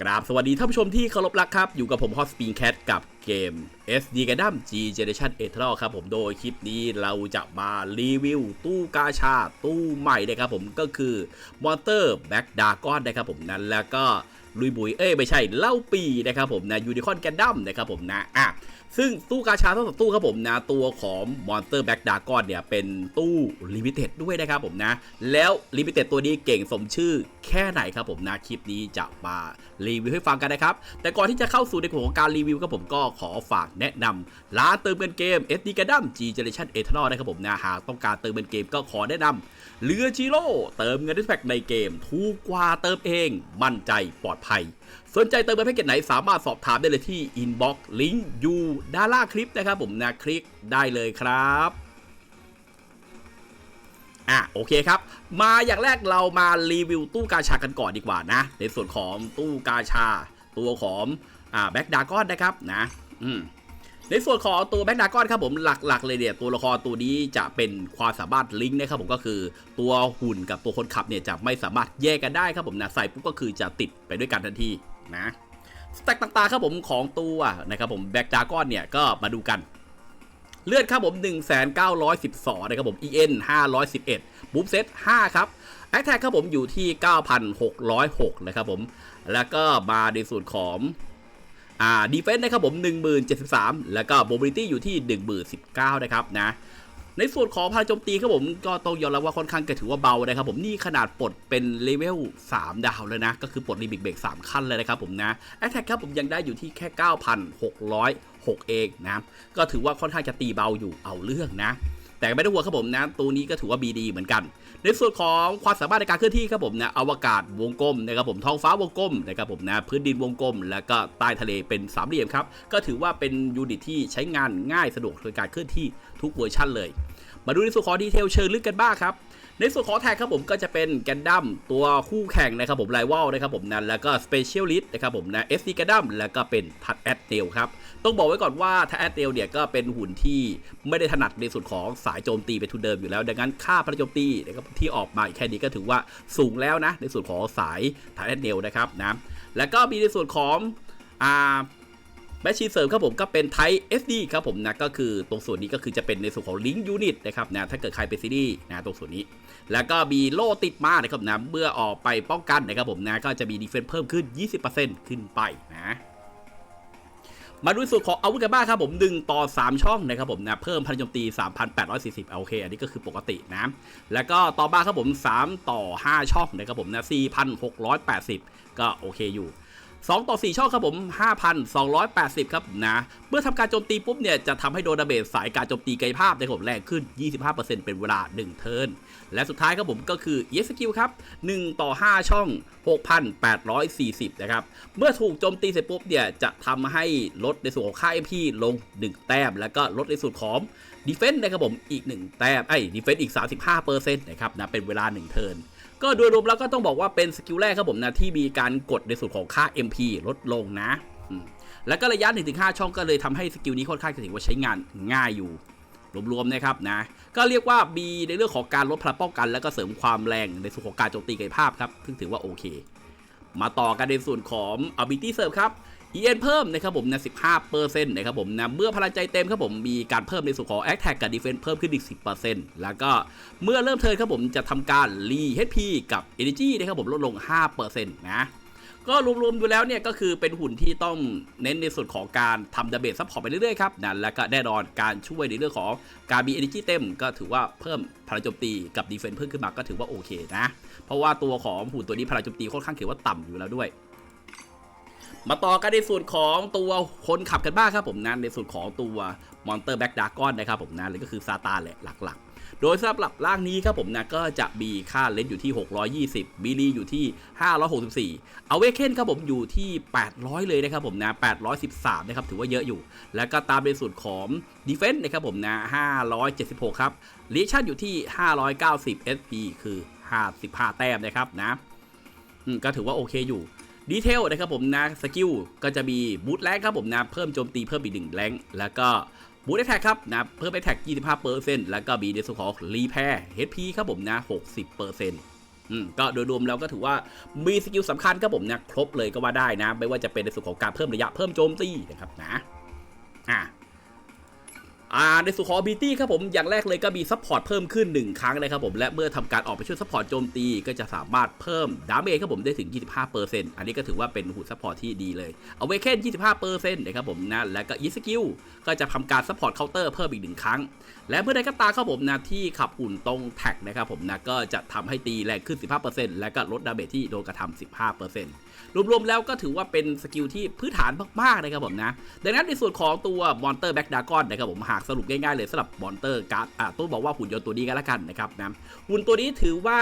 กราบสวัสดีท่านผู้ชมที่เคารพรักครับ อยู่กับผมฮอสปีนแคทกับ เกม SD g u n d a m G Generation e t e r a l ครับผมโดยคลิปนี้เราจะมารีวิวตู้กาชาตู้ใหม่นะครับผมก็คือ Monster Back Dragon นะครับผมนั้นแล้วก็ลุยบุยเอ้ยไม่ใช่เล่าปีนะครับผมนะยูนิคอนแกนดัมนะครับผมนะอะซึ่งตู้กาชาทั้งสองตู้ครับผมนะตัวของ Monster Back Dragon เนี่ยเป็นตู้ลิมิเต็ดด้วยนะครับผมนะ แล้วลิมิเต็ดตัวนี้เก่งสมชื่อแค่ไหนครับผมนะ คลิปนี้จะมารีวิวให้ฟังกันนะครับ แต่ก่อนที่จะเข้าสู่ในหัวของการรีวิวครับผมก็ขอฝากแนะนำร้านเติมเงินเกม SD g u n d a m G Generation e t h e r a l นะครับผมนะหากต้องการเติมเงินเกมก็ขอแนะนำเรือจิโร่เติมเงินด้วยแพ็กในเกม ถูกกว่าเติมเอง มั่นใจปลอดภัย สนใจเติมเงินแพ็กเกจไหนสามารถสอบถามได้เลยที่ inbox ลิงก์อยู่ด้านล่างคลิปนะครับผมนะคลิกได้เลยครับอะโอเคครับ มาอย่างแรกเรามารีวิวตู้กาชากันก่อนดีกว่านะ ในส่วนของตู้กาชา ตัวของอ่าแบ็กดากอนนะครับนะ อืมในส่วนของตัวแบ็กดากอนครับผมหลักๆเลยเนี่ยตัวละครตัวนี้จะเป็นความสามารถลิงก์นะครับผมก็คือตัวหุ่นกับตัวคนขับเนี่ยจะไม่สามารถแยกกันได้ครับผมนะใส่ปุ๊บก็คือจะติดไปด้วยกันทันทีนะสแต็กต่างๆครับผมของตัวนะครับผมแบ็กดากอนเนี่ยก็มาดูกัน เลือดครับผม 1,912 นะครับผม EN 511บูฟเซต5ครับแอคแท็กครับผมอยู่ที่ 9,606 นะครับผม แล้วก็มาในส่วนของ อ่าดีเฟนส์นะครับผม 1073 แล้วก็โมบิลิตี้อยู่ที่ 1019 นะครับนะในส่วนของพลังโจมตีครับผมก็ต้องยอมรับว่าค่อนข้างจะถือว่าเบานะครับผมนี่ขนาดปลดเป็นเลเวล 3 ดาวเลยนะ ก็คือปลดรีบิกเบรก3ขั้นเลยนะครับผมนะแอตแทกครับผมยังได้อยู่ที่แค่ 9,606 เองนะ ก็ถือว่าค่อนข้างจะตีเบาอยู่เอาเรื่องนะ แต่ไม่ต้องห่วงครับผมนะตัวนี้ก็ถือว่าบีดีเหมือนกัน ในส่วนของความสามารถในการเคลื่อนที่ครับผมนะอวกาศวงกลมนะครับผมท้องฟ้าวงกลมนะครับผมนะพื้นดินวงกลม แล้วก็ใต้ทะเลเป็นสามเหลี่ยมครับก็ถือว่าเป็นยูนิตที่ใช้งานง่ายสะดวกในการเคลื่อนที่ทุกเวอร์ชันเลย มาดูในส่วนของดีเทลเชิงลึกกันบ้างครับ ในส่วนของแท็กครับผมก็จะเป็นแกนดัมตัวคู่แข่งนะครับผมไ i ว a ลนะครับผมนั้นแล้วก็สเปเชียลิสต์นะครับผมนะเอสซีแกนดัมแล้วก็เป็นทัดแอดเดลครับต้องบอกไว้ก่อนว่าทัดแอดเดลเนี่ยก็เป็นหุ่นที่ไม่ได้ถนัดในส่วนของสายโจมตีเป็นทุนเดิมอยู่แล้ว ดังนั้นค่าพลังโจมตีนะครับที่ออกมาแค่นี้ก็ถือว่าสูงแล้วนะในส่วนของสายทัดแอดเดลนะครับนะแล้วก็มีในส่วนของอ่า แมชชีนเสริมครับผมก็เป็นไท SD ครับผมนะก็คือตรงส่วนนี้ก็คือจะเป็นในส่วนของลิงก์ยูนิตนะครับนะถ้าเกิดใครเป็นซีรีส์นะตรงส่วนนี้ แล้วก็มีโล่ติดมานะครับนะเมื่อออกไปป้องกันนะครับผมนะก็จะมีดีเฟนส์เพิ่มขึ้น 20%ขึ้นไปนะมาดูส่วนของอาวุธกันบ้างครับผม 1 ต่อ 3 ช่องนะครับผมนะเพิ่มพลังโจมตี 3,840โอเค อันนี้ก็คือปกตินะ แล้วก็ต่อมาครับผม 3 ต่อ 5 ช่องนะครับผมนะ4,680 ก็โอเคอยู่ 2 ต่อ 4 ช่องครับผม 5,280 ครับนะ เมื่อทำการโจมตีปุ๊บเนี่ย จะทำให้โดนดาเมจสายการโจมตีกายภาพในผมแรงขึ้น 25%เป็นเวลา 1 เทิร์น และสุดท้ายครับผมก็คือ e s q ครับ 1 ต่อ 5 ช่อง 6,840 นะครับ เมื่อถูกโจมตีเสร็จปุ๊บเนี่ย จะทำให้ลดในส่วนของค่า MP ลง 1 แต้ม แล้วก็ลดในส่วนของ Defense นะครับผมอีก 1 แต้มไอ้ Defense อีก 35%นะครับนะเป็นเวลา 1 เทิร์น ก็โดยรวมแล้วก็ต้องบอกว่าเป็นสกิลแรกครับผมนะที่มีการกดในส่วนของค่า MP ลดลงนะ แล้วก็ระยะ 1-5 ช่องก็เลยทำให้สกิลนี้ค่อนข้างจะถือว่าใช้งานง่ายอยู่รวมๆนะครับนะ ก็เรียกว่ามีในเรื่องของการลดพลังป้องกัน แล้วก็เสริมความแรงในส่วนของการโจมตีกายภาพครับ ซึ่งถือว่าโอเค มาต่อกันในส่วนของ ability serve ครับ EN เพิ่มนะครับผมนะ15%นะครับผมนะเมื่อพลังใจเต็มครับผมมีการเพิ่มในส่วนของ attack กับ defense เพิ่มขึ้นอีก 10%แล้วก็เมื่อเริ่มเทิร์นครับผมจะทำการ re HP กับ energy นะครับผมลดลง 5%นะก็รวมๆดูแล้วเนี่ยก็คือเป็นหุ่นที่ต้องเน้นในส่วนของการทำดาเมจซัพพอร์ตไปเรื่อยๆครับนะแล้วก็แน่นอนการช่วยในเรื่องของการมี energy เต็ม ก็ถือว่าเพิ่มพลังโจมตีกับ defense เพิ่มขึ้นมาก็ถือว่าโอเคนะ เพราะว่าตัวของหุ่นตัวนี้พลังโจมตีค่อนข้างถือว่าต่ำอยู่แล้วด้วย มาต่อกันในส่วนของตัวคนขับกันบ้างครับผมนะในส่วนของตัวมอนเตอร์แบ็กดากอนนะครับผมนะหรือก็คือซาตานแหละหลักๆ โดยสำหรับร่างนี้ครับผมนะก็จะมีค่าเลนส์อยู่ที่ 620บิลีอยู่ที่ 564เอาเวเคนครับผมอยู่ที่ 800 เลยนะครับผมนะ813นะครับถือว่าเยอะอยู่ แล้วก็ตามในส่วนของดีเฟนส์นะครับผมนะ576 ครับเรียชั่นอยู่ที่ 590 SP คือ 55 แต้มนะครับนะก็ถือว่าโอเคอยู่ ดีเทลนะครับผมนะสกิลก็จะมีบูทแรงครับผมนะเพิ่มโจมตีเพิ่มอีกหนึ่งแรงแล้วก็บูทแท็กครับนะเพิ่มแท็ก25%แล้วก็มีในส่วนของรีแพร์ HP ครับผมนะ60%อืมก็โดยรวมแล้วก็ถือว่ามีสกิลสำคัญครับผมนะครบเลยก็ว่าได้นะ ไม่ว่าจะเป็นในส่วนของการเพิ่มระยะเพิ่มโจมตีนะครับนะอ่า อ่าในส่วนของ ability ครับผมอย่างแรกเลยก็มีซัพพอร์ตเพิ่มขึ้น 1 ครั้งนะครับผมและเมื่อทำการออกไปช่วยซัพพอร์ตโจมตีก็จะสามารถเพิ่มดาเมจครับผมได้ถึง 25%อันนี้ก็ถือว่าเป็นหุ่นซัพพอร์ตที่ดีเลยเอาไว้แค่25%นะครับผมนะและก็อีสกิลก็จะทำการซัพพอร์ตเคาน์เตอร์เพิ่มอีกหนึ่งครั้ง และเมื่อใดก็ตามครับผมนะที่ขับหุ่นตรงแท็กนะครับผมนะก็จะทำให้ตีแรงขึ้น 15%และก็ลดดาเมจที่โดนกระทำ15%รวมๆแล้วก็ถือว่าเป็นสกิลที่พื้นฐานมากๆนะครับผมนะดังนั้นในส่วนของตัวมอนเตอร์แบ็กดากอนนะครับผมหากสรุปง่ายๆเลยสำหรับมอนเตอร์การ์ดอะต้องบอกว่าหุ่นยนต์ตัวนี้กันละกันนะครับนะหุ่นตัวนี้ถือว่า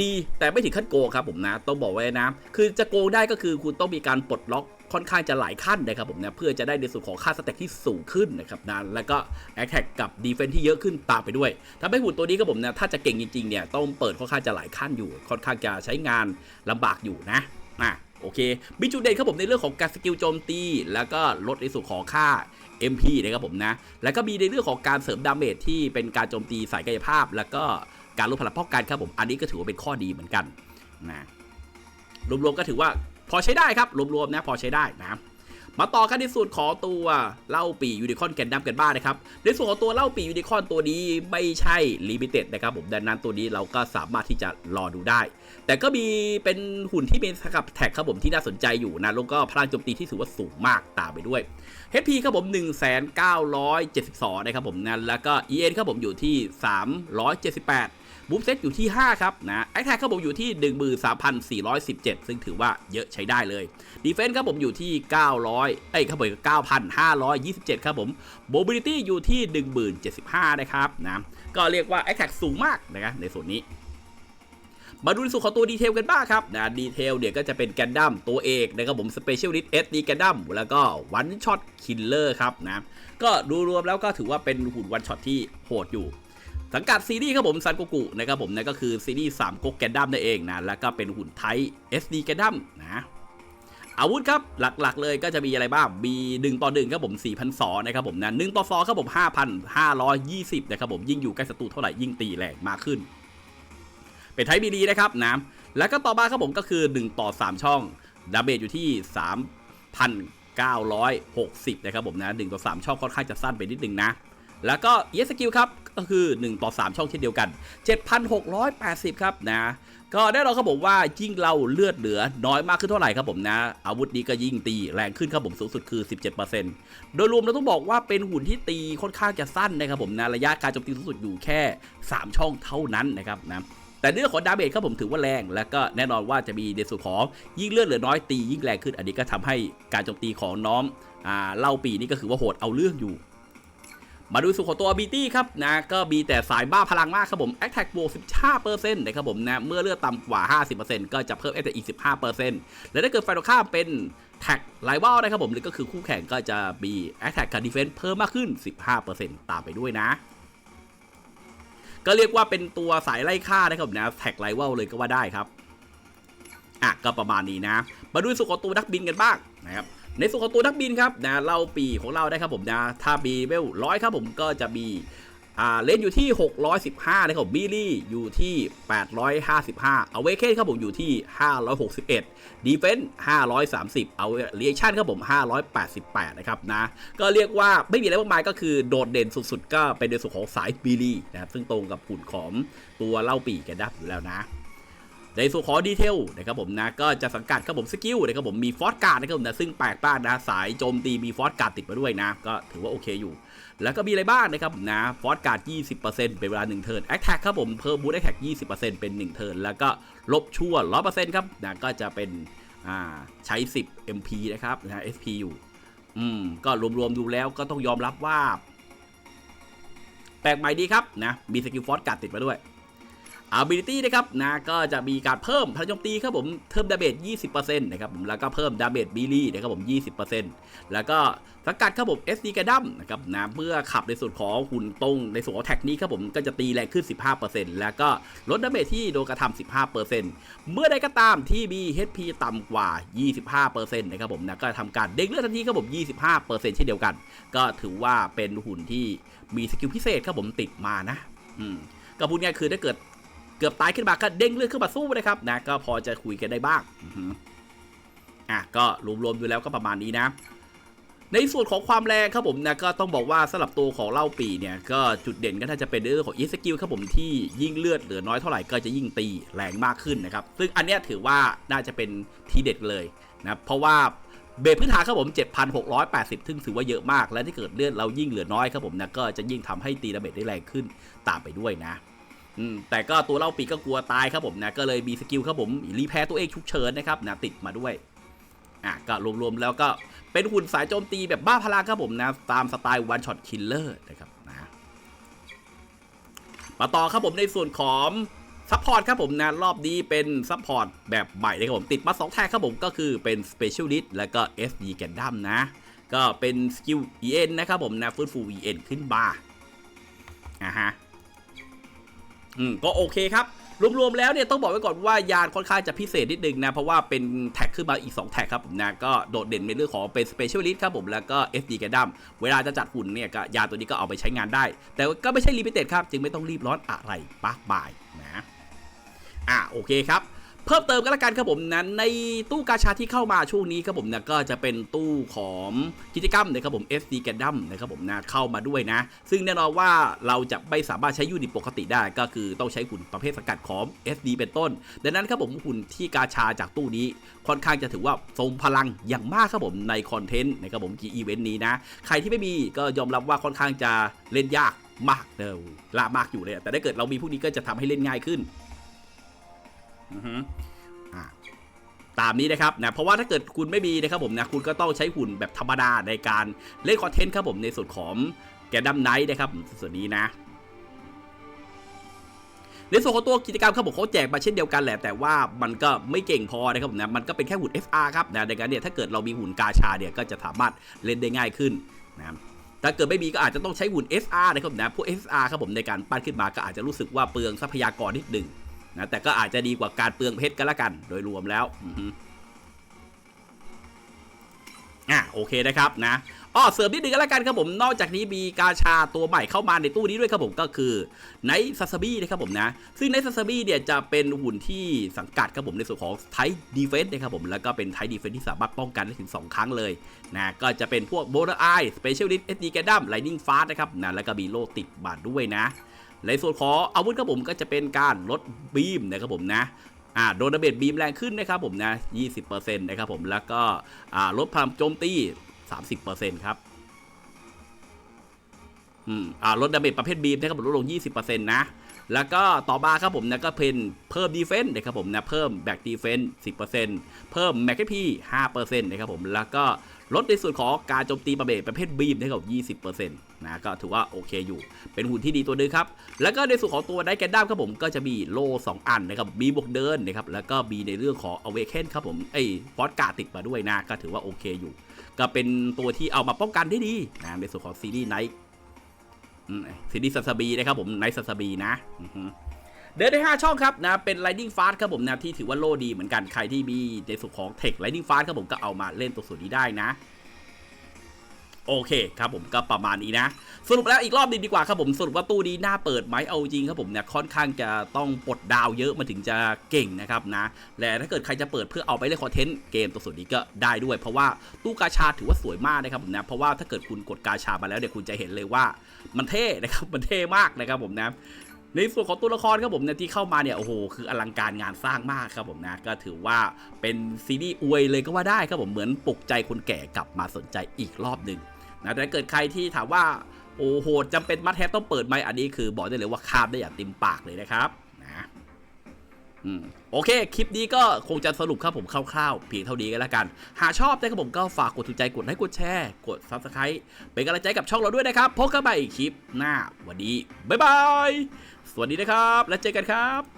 ดีแต่ไม่ถึงขั้นโกงครับผมนะต้องบอกไว้นะคือจะโกงได้ก็คือคุณต้องมีการปลดล็อกค่อนข้างจะหลายขั้นนะครับผมนะเพื่อจะได้ในส่วนของค่าสเต็กที่สูงขึ้นนะครับนะแล้วก็แอคแท็กกับดีเฟนที่เยอะขึ้นตามไปด้วยทำให้หุ่นตัวนี้ครับผมนะถ้าจะเก่งจริงๆเนี่ยต้องเปิดค่อนข้างจะหลายขั้นอยู่ ค่อนข้างจะใช้งานลำบากอยู่นะอะโอเคมีจุดเด่นครับผมในเรื่องของการสกิลโจมตี แล้วก็ลดในส่วนของค่า MP นะครับผมนะ แล้วก็มีในเรื่องของการเสริมดาเมจที่เป็นการโจมตีสายกายภาพ แล้วก็การลดพลังป้องกันครับผม อันนี้ก็ถือว่าเป็นข้อดีเหมือนกันนะรวมๆก็ถือว่าพอใช้ได้ครับรวมๆนะพอใช้ได้นะ มาต่อกันในส่วนของตัวเล่าปียูนิคอนแกนดัมกันบ้างนะครับ ในส่วนของตัวเล่าปียูนิคอนตัวนี้ไม่ใช่ลิมิเต็ดนะครับผมดังนั้นตัวนี้เราก็สามารถที่จะรอดูได้ แต่ก็มีเป็นหุ่นที่เป็นสกับแท็กครับผมที่น่าสนใจอยู่นะแล้วก็พลังโจมตีที่ถือว่าสูงมากตามไปด้วย HP ครับผม 1,972 นะครับผมนะแล้วก็ EN ครับผมอยู่ที่ 378 บูฟเซตอยู่ที่ 5 ครับนะแอคแท็กครับผมอยู่ที่ 13,417 ซึ่งถือว่าเยอะใช้ได้เลยดีเฟน s ์ครับผมอยู่ที่ 900 เอ้ยครับผม9,527 ครับผม Mobility อยู่ที่1075 นะครับนะก็เรียกว่าแอคแท็กสูงมากนะครับในส่วนนี้มาดูในส่วนของตัวดีเทลกันบ้างครับนะดีเทลเนี่ยก็จะเป็นแกนดัมตัวเอกนะครับผมสเปเชียลลิสต์เอสดีแกนดัมแล้วก็วันช็อตคิลเลอร์ครับนะก็ดูรวมแล้วก็ถือว่าเป็นหุ่นวันช็อตที่โหดอยู่ สังกัดซีรีส์ครับผมซันโกกุนะครับผมนั่นก็คือซีรีส์3ก๊กแกนดัมนั่นเองนะแล้วก็เป็นหุ่นไทย SD แกนดัมนะอาวุธครับหลักๆเลยก็จะมีอะไรบ้างมี1ต่อ1ครับผม4,200นะครับผมนะ1ต่อ2ครับผม5,520นะครับผมยิ่งอยู่ใกล้ศัตรูเท่าไหร่ยิ่งตีแรงมากขึ้น เป็นไทป์บีดีนะครับนะแล้วก็ต่อมาครับผมก็คือ 1 ต่อ 3 ช่องดาเมจอยู่ที่3,960นะครับผมนะ1ต่อ 3 ช่องค่อนข้างจะสั้นไปนิดนึงนะแล้วก็เยสกิลครับ ก็คือ 1 ต่อ 3 ช่องเช่นเดียวกัน 7,680 ครับนะก็ได้เราครับผมว่ายิ่งเราเลือดเหลือน้อยมากขึ้นเท่าไหร่ครับผมนะ อาวุธนี้ก็ยิ่งตีแรงขึ้นครับผมสูงสุดคือ 17%โดยรวมเราต้องบอกว่าเป็นหุ่นที่ตีค่อนข้างจะสั้นนะครับผมนะระยะการโจมตีสูงสุดอยู่แค่ 3 ช่องเท่านั้นนะครับนะแต่เรื่องของดาเมจครับผมถือว่าแรง แล้วก็แน่นอนว่าจะมีในส่วนของยิ่งเลือดเหลือน้อยตียิ่งแรงขึ้น อันนี้ก็ทำให้การโจมตีของน้องอ่าเล่าปีนี่ก็คือว่าโหดเอาเรื่องอยู่ มาดูส่วนของตัว ability ครับนะก็มีแต่สายบ้าพลังมากครับผม attack บวก15%นะครับผมนะเมื่อเลือดต่ำกว่า 50%ก็จะเพิ่ม attack อีก 15%และถ้าเกิดฝ่ายตรงข้ามเป็น tag rival นะครับผมหรือก็คือคู่แข่งก็จะมี attack กับ defense เพิ่มมากขึ้น 15%ตามไปด้วยนะ ก็เรียกว่าเป็นตัวสายไล่ฆ่านะครับนะแท็กไลเวลเลยก็ว่าได้ครับอะก็ประมาณนี้นะ มาดูส่วนของตัวนักบินกันบ้างนะครับ ในส่วนของตัวนักบินครับนะเราปีของเราได้ครับผมนะถ้าบีเวลร้อยครับผมก็จะมีอ่าเลนอยู่ที่ 615นะครับบิลลี่อยู่ที่ 855เอาเวเคนครับผมอยู่ที่ 561ดีเฟนส์530เอาเรียชั่นครับผม 588 นะครับนะ ก็เรียกว่าไม่มีอะไรมากมายก็คือโดดเด่นสุดๆ ก็เป็นในส่วนของสายบิลลี่นะครับซึ่งตรงกับหุ่นของตัวเล่าปีกันด้อยู่แล้วนะ ในส่วนของดีเทลนะครับผมนะก็จะสังกัดครับผมสกิลนะครับผมมีฟอสการ์ดนะครับผมนะซึ่งแปลกมานะสายโจมตีมีฟอสการ์ดติดมาด้วยนะก็ถือว่าโอเคอยู่ แล้วก็มีอะไรบ้างนะครับผมนะฟอสการ์ด20%เป็นเวลา1เทิร์นแอคแท็กครับผมเพิ่มบูทแอคแท็ก20%เป็น1เทิร์นแล้วก็ลบชั่ว100%ครับนะก็จะเป็นอ่าใช้ 10 MP นะครับนะ SP อยู่อืมก็รวมๆดูแล้วก็ต้องยอมรับว่า แปลกใหม่ดีครับนะมีสกิลฟอสการ์ดติดมาด้วย ability นะครับนะก็จะมีการเพิ่มพลังโจมตีครับผมเพิ่มดาเมจ20%นะครับผมแล้วก็เพิ่มดาเมจบิลี่นะครับผม 20%แล้วก็สกัดครับผม SD กระดัมนะครับนะเมื่อขับในส่วนของหุ่นตรงในส่วนของแท็กนี้ครับผมก็จะตีแรงขึ้น 15%แล้วก็ลดดาเมจที่โดนกระทำ15%เมื่อใดก็ตามที่มี HP ต่ำกว่า 25%นะครับผมนะก็ทำการเด้งเลือดทันทีครับผม 25%เช่นเดียวกัน ก็ถือว่าเป็นหุ่นที่มีสกิลพิเศษครับผมติดมานะ อืมก็พูดง่ายคือถ้าเกิด เกือบตายขึ้นมาก็เด้งเลือดขึ้นมาสู้นะครับนะก็พอจะคุยกันได้บ้างอือฮึอะก็รวมๆดูแล้วก็ประมาณนี้นะ ในส่วนของความแรงครับผมนะก็ต้องบอกว่าสำหรับตัวของเล่าปีเนี่ยก็จุดเด่นก็น่าจะเป็นในเรื่องของอีสกิลครับผมที่ยิ่งเลือดเหลือน้อยเท่าไหร่ก็จะยิ่งตีแรงมากขึ้นนะครับซึ่งอันเนี้ยถือว่าน่าจะเป็นทีเด็ดเลยนะเพราะว่าเบสพื้นฐานครับผม 7,680 ซึ่งถือว่าเยอะมาก และถ้าเกิดเลือดเรายิ่งเหลือน้อยครับผมนะก็จะยิ่งทำให้ตีดาเมจได้แรงขึ้นตามไปด้วยนะอืม แต่ก็ตัวเล่าปีก็กลัวตายครับผมนะก็เลยมีสกิลครับผมรีแพร์ตัวเองฉุกเฉินนะครับนะติดมาด้วยอะก็รวมๆแล้วก็เป็นหุ่นสายโจมตีแบบบ้าพลังครับผมนะตามสไตล์วันช็อตคิลเลอร์นะครับนะมาต่อครับผมในส่วนของซัพพอร์ตครับผมนะรอบนี้เป็นซัพพอร์ตแบบใหม่เลยครับผมติดมา 2 แท็กครับผมก็คือเป็น Specialist แล้วก็ SD g a n d a m นะ ก็เป็นสกิล EN นะครับผมนะฟื้นฟู EN ขึ้นมาอะฮะ ก็โอเคครับ รวมๆแล้วเนี่ยต้องบอกไว้ก่อนว่ายานค่อนข้างจะพิเศษนิดนึงนะ เพราะว่าเป็นแท็กขึ้นมาอีก 2 แท็กครับผมนะก็โดดเด่นในเรื่องของเป็นสเปเชียลิสต์ครับผม แล้วก็ SD g a n d a m เวลาจะจัดหุ่นเนี่ยก็ยานตัวนี้ก็เอาไปใช้งานได้ แต่ก็ไม่ใช่ลิมิเต็ดครับ จึงไม่ต้องรีบร้อนอะไรปากบายนะอะโอเคครับ เพิ่มเติมกันละกันครับผมนั้นในตู้กาชาที่เข้ามาช่วงนี้ครับผมนะก็จะเป็นตู้ของกิจกรรมนะครับผม SD g a n d a m นะครับผมนะเข้ามาด้วยนะ ซึ่งแน่นอนว่าเราจะไม่สามารถใช้ยูนิตปกติได้ ก็คือต้องใช้หุ่นประเภทสกัดของ SD เป็นต้น ดังนั้นครับผมหุ่นที่กาชาจากตู้นี้ค่อนข้างจะถือว่าทรงพลังอย่างมากครับผมในคอนเทนต์นะครับผมกีอีเวนต์นี้นะ ใครที่ไม่มีก็ยอมรับว่าค่อนข้างจะเล่นยากมากเนอะละมากอยู่เลย แต่ถ้าเกิดเรามีพวกนี้ก็จะทำให้เล่นง่ายขึ้น ตามนี้นะครับนะเพราะว่าถ้าเกิดคุณไม่มีนะครับผมนะคุณก็ต้องใช้หุ่นแบบธรรมดาในการเล่นคอนเทนต์ครับผมในส่วนของแกดัมไนท์นะครับส่วนนี้นะในส่วนของตัวกิจกรรมครับผมเขาแจกมาเช่นเดียวกันแหละ แต่ว่ามันก็ไม่เก่งพอนะครับผมนะมันก็เป็นแค่หุ่น FR ครับนะดังนั้นเนี่ยถ้าเกิดเรามีหุ่นกาชาเนี่ยก็จะสามารถเล่นได้ง่ายขึ้นนะครับถ้าเกิดไม่มีก็อาจจะต้องใช้หุ่น SR นะครับนะพวก SR ครับผมในการปั้นขึ้นมาก็อาจจะรู้สึกว่าเปลืองทรัพยากรนิดหนึ่ง นะแต่ก็อาจจะดีกว่าการเปลืองเพชรกันละกัน โดยรวมแล้วอะโอเคนะครับนะอ้อเสริมนิดนึงกันละกันครับผมนอกจากนี้มีกาชาตัวใหม่เข้ามาในตู้นี้ด้วยครับผมก็คือไนท์ซัสบี้นะครับผมนะ ซึ่งไนท์ซัสบี้เนี่ยจะเป็นหุ่นที่สังกัดครับผมในส่วนของไทดีเฟนส์นะครับผมแล้วก็เป็นไทดีเฟนส์ที่สามารถป้องกันได้ถึง 2 ครั้งเลยนะก็จะเป็นพวกโบนไอสเปเชียลลิสต์เอสดีแกดัมไลนิ่งฟาสนะครับนะแล้วก็มีโลติดบาทด้วยนะ ในส่วนของอาวุธครับผมก็จะเป็นการลดบีมนะครับผมนะ่าโดนดาเมจบีมแรงขึ้นนะครับผมนะ 20%นะครับผมแล้วก็ลดพลังโจมตี 30%ครับ อืม อ่า ลดดาเมจประเภทบีมนะครับผมลดลง 20%นะ แล้วก็ต่อมาครับผมนะก็เป็นเพิ่มดีเฟนต์นะครับผมนะ เพิ่มแบ็กดีเฟนต์10%เพิ่มแม็กพี5%นะครับผม แล้วก็ลดในส่วนของการโจมตีประเภทประเภทบีมนะครับ20% นะก็ถือว่าโอเคอยู่ เป็นหุ่นที่ดีตัวหนึงครับ แล้วก็ในส่วนของตัวไดแกนดัมครับผมก็จะมีโล่2อันนะครับมีบวกเดินนะครับแล้วก็มีในเรื่องของอเวเคนครับผมไอ้ฟอสกาติดมาด้วยนะก็ถือว่าโอเคอยู่ ก็เป็นตัวที่เอามาป้องกันได้ดีนะในส่วนของซีรีส์ไนท์ซีรีส์ซัสบีนะครับผมไนท์ซัสบีนะเดินได้ 5 ช่องครับนะเป็น Lightning Fast ครับผมนะที่ถือว่าโล่ดีเหมือนกันใครที่มีในส่วนของ Tech Lightning Fast ครับผมก็เอามาเล่นตัวส่วนนี้ได้นะ โอเคครับผมก็ประมาณนี้นะ สรุปแล้วอีกรอบหนึงดีกว่าครับผมสรุปว่าตู้นี้น่าเปิดไหมเอาจริงครับผมเนี่ยค่อนข้างจะต้องปลดดาวเยอะมันถึงจะเก่งนะครับนะและถ้าเกิดใครจะเปิดเพื่อเอาไปเล่นคอนเทนต์เกมตัวส่วนนี้ก็ได้ด้วย เพราะว่าตู้กาชาถือว่าสวยมากนะครับผมนะเพราะว่าถ้าเกิดคุณกดกาชามาแล้วเนี่ยคุณจะเห็นเลยว่ามันเท่นะครับมันเท่มากนะครับผมนะในส่วนของตัวละครครับผมเนี่ยที่เข้ามาเนี่ยโอ้โหคืออลังการงานสร้างมากครับผมนะก็ถือว่าเป็นซีรีส์อวยเลยก็ว่าได้ครับผมเหมือนปลุกใจคนแก่กลับมาสนใจอีกรอบหนึ่ง นะแต่เกิดใครที่ถามว่าโอ้โหจำเป็นมัดแทบต้องเปิดไหมอันนี้คือบอกได้เลยว่าคาบได้อย่างเต็มปากเลยนะครับนะโอเค คลิปนี้ก็คงจะสรุปครับผมคร่าวๆ เพียงเท่านี้กันแล้วกัน หากชอบนะครับผมก็ฝากกดถูกใจกดไลค์กดแชร์ กด subscribe เป็นกำลังใจกับช่องเราด้วยนะครับพบกันใหม่คลิปหน้าวันนี้ บ๊ายบาย สวัสดีนะครับ แล้วเจอกันครับ